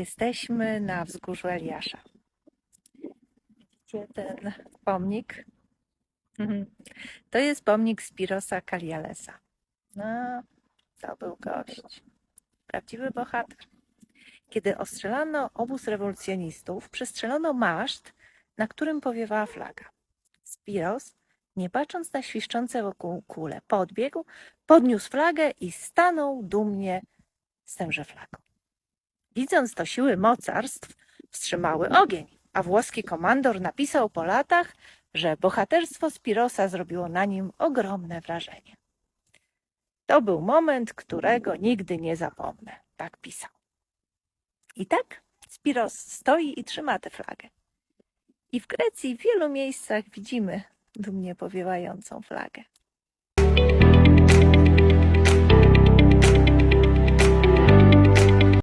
Jesteśmy na wzgórzu Eliasza. Widzicie ten pomnik? Mhm. To jest pomnik Spirosa Kalialesa. No, to był gość. Prawdziwy bohater. Kiedy ostrzelano obóz rewolucjonistów, przestrzelono maszt, na którym powiewała flaga. Spiros, nie patrząc na świszczące wokół kule, podbiegł, podniósł flagę i stanął dumnie z tęże flagą. Widząc to siły mocarstw, wstrzymały ogień, a włoski komandor napisał po latach, że bohaterstwo Spirosa zrobiło na nim ogromne wrażenie. To był moment, którego nigdy nie zapomnę, tak pisał. I tak Spiros stoi i trzyma tę flagę. I w Grecji w wielu miejscach widzimy dumnie powiewającą flagę.